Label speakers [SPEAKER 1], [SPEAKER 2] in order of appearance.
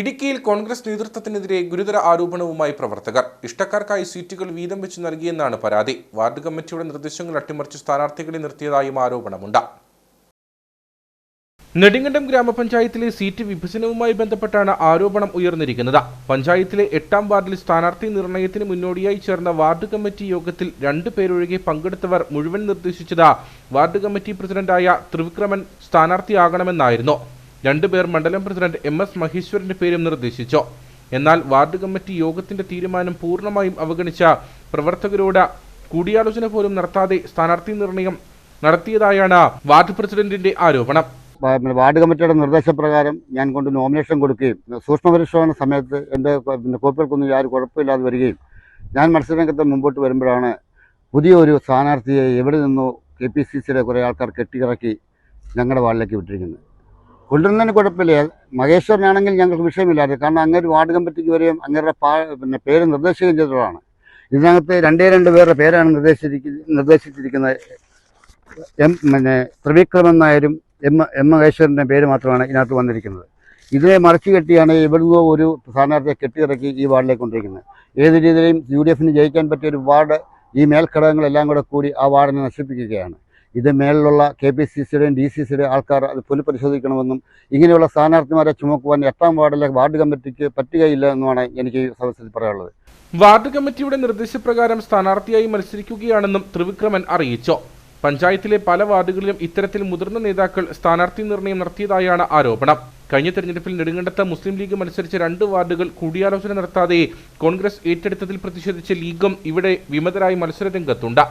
[SPEAKER 1] ഇടുക്കിയിൽ കോൺഗ്രസ് നേതൃത്വത്തിനെതിരെ ഗുരുതര ആരോപണവുമായി പ്രവർത്തകർ. ഇഷ്ടക്കാർക്കായി സീറ്റുകൾ വീതം വെച്ച് നൽകിയെന്നാണ് പരാതി. വാർഡ് കമ്മിറ്റിയുടെ നിർദ്ദേശങ്ങൾ അട്ടിമറിച്ച് സ്ഥാനാർത്ഥികളെ നിർത്തിയതായും ആരോപണമുണ്ട്. നെടുങ്കണ്ടം ഗ്രാമപഞ്ചായത്തിലെ സീറ്റ് വിഭജനവുമായി ബന്ധപ്പെട്ടാണ് ആരോപണം ഉയർന്നിരിക്കുന്നത്. പഞ്ചായത്തിലെ എട്ടാം വാർഡിൽ സ്ഥാനാർത്ഥി നിർണയത്തിന് മുന്നോടിയായി ചേർന്ന വാർഡ് കമ്മിറ്റി യോഗത്തിൽ രണ്ടു പേരൊഴികെ പങ്കെടുത്തവർ മുഴുവൻ നിർദ്ദേശിച്ചത് വാർഡ് കമ്മിറ്റി പ്രസിഡന്റായ ത്രിവിക്രമൻ സ്ഥാനാർത്ഥിയാകണമെന്നായിരുന്നു. രണ്ടുപേർ മണ്ഡലം പ്രസിഡന്റ് എം എസ് മഹേശ്വരന്റെ പേരും നിർദ്ദേശിച്ചു. എന്നാൽ വാർഡ് കമ്മിറ്റി യോഗത്തിന്റെ തീരുമാനം പൂർണമായും അവഗണിച്ച പ്രവർത്തകരോട് കൂടിയാലോചന പോലും നടത്താതെ സ്ഥാനാർത്ഥി നിർണയം നടത്തിയതായാണ് വാർഡ് പ്രസിഡന്റിന്റെ ആരോപണം.
[SPEAKER 2] വാർഡ് കമ്മിറ്റിയുടെ നിർദ്ദേശപ്രകാരം ഞാൻ കൊണ്ട് നോമിനേഷൻ കൊടുക്കുകയും സൂക്ഷ്മ പരിശോധന സമയത്ത് എന്റെ പിന്നെ കോപ്പികൾക്കൊന്നും യാതൊരു കുഴപ്പമില്ലാതെ വരികയും ഞാൻ മത്സരരംഗത്ത് മുമ്പോട്ട് വരുമ്പോഴാണ് പുതിയൊരു സ്ഥാനാർത്ഥിയെ എവിടെ നിന്നോ കെ പി സി സിയിലെ കുറേ ആൾക്കാർ കെട്ടിയിറക്കി ഞങ്ങളുടെ വാർഡിലേക്ക് വിട്ടിരിക്കുന്നത്. കൊണ്ടുവരുന്നതിന് കുഴപ്പമില്ല. മഹേശ്വരനാണെങ്കിൽ ഞങ്ങൾക്ക് വിഷയമില്ലാതെ കാരണം അങ്ങനെ വാർഡ് കമ്മിറ്റിക്ക് വരെയും അങ്ങേരുടെ പിന്നെ പേര് നിർദ്ദേശിക്കുകയും ചെയ്തതാണ്. ഇതിനകത്ത് രണ്ടേ രണ്ട് പേരുടെ പേരാണ് നിർദ്ദേശിച്ചിരിക്കുന്ന നിർദ്ദേശിച്ചിരിക്കുന്നത് എം പിന്നെ ത്രിവിക്രമൻ നായരും എം എം മഹേശ്വരന്റെ പേര് മാത്രമാണ് ഇതിനകത്ത് വന്നിരിക്കുന്നത്. ഇതിനെ മറച്ചു കെട്ടിയാണ് എവിടുന്നോ ഒരു സ്ഥാനാർത്ഥിയെ കെട്ടിയിറക്കി ഈ വാർഡിലേക്ക് കൊണ്ടിരിക്കുന്നത് ഏത് രീതിയിലും യു ഡി എഫിന് ജയിക്കാൻ പറ്റിയ ഒരു വാർഡ് ഈ മേൽഘടകങ്ങളെല്ലാം കൂടെ കൂടി ആ വാർഡിനെ നശിപ്പിക്കുകയാണ്. ഇത് മേളിലുള്ള കെ പി സി സിയുടെയും ഡി സി സിയുടെയും ആൾക്കാർ അത് പുനഃപരിശോധിക്കണമെന്നും ഇങ്ങനെയുള്ള സ്ഥാനാർത്ഥിമാരെ ചുമക്കുവാൻ എട്ടാം വാർഡിലെ വാർഡ് കമ്മിറ്റിക്ക് പറ്റുകയില്ല എന്നുമാണ് എനിക്ക് സദസ്സിൽ പറയാനുള്ളത്.
[SPEAKER 1] വാർഡ് കമ്മിറ്റിയുടെ നിർദ്ദേശപ്രകാരം സ്ഥാനാർത്ഥിയായി മത്സരിക്കുകയാണെന്നും ത്രിവിക്രമൻ അറിയിച്ചു. പഞ്ചായത്തിലെ പല വാർഡുകളിലും ഇത്തരത്തിൽ മുതിർന്ന നേതാക്കൾ സ്ഥാനാർത്ഥി നിർണയം നടത്തിയതായാണ് ആരോപണം. കഴിഞ്ഞ തെരഞ്ഞെടുപ്പിൽ നെടുങ്കണ്ടത്ത് മുസ്ലിം ലീഗ് മത്സരിച്ച രണ്ട് വാർഡുകൾ കൂടിയാലോചന നടത്താതെ കോൺഗ്രസ് ഏറ്റെടുത്തതിൽ പ്രതിഷേധിച്ച ലീഗും ഇവിടെ വിമതരായി മത്സരരംഗത്തുണ്ട്.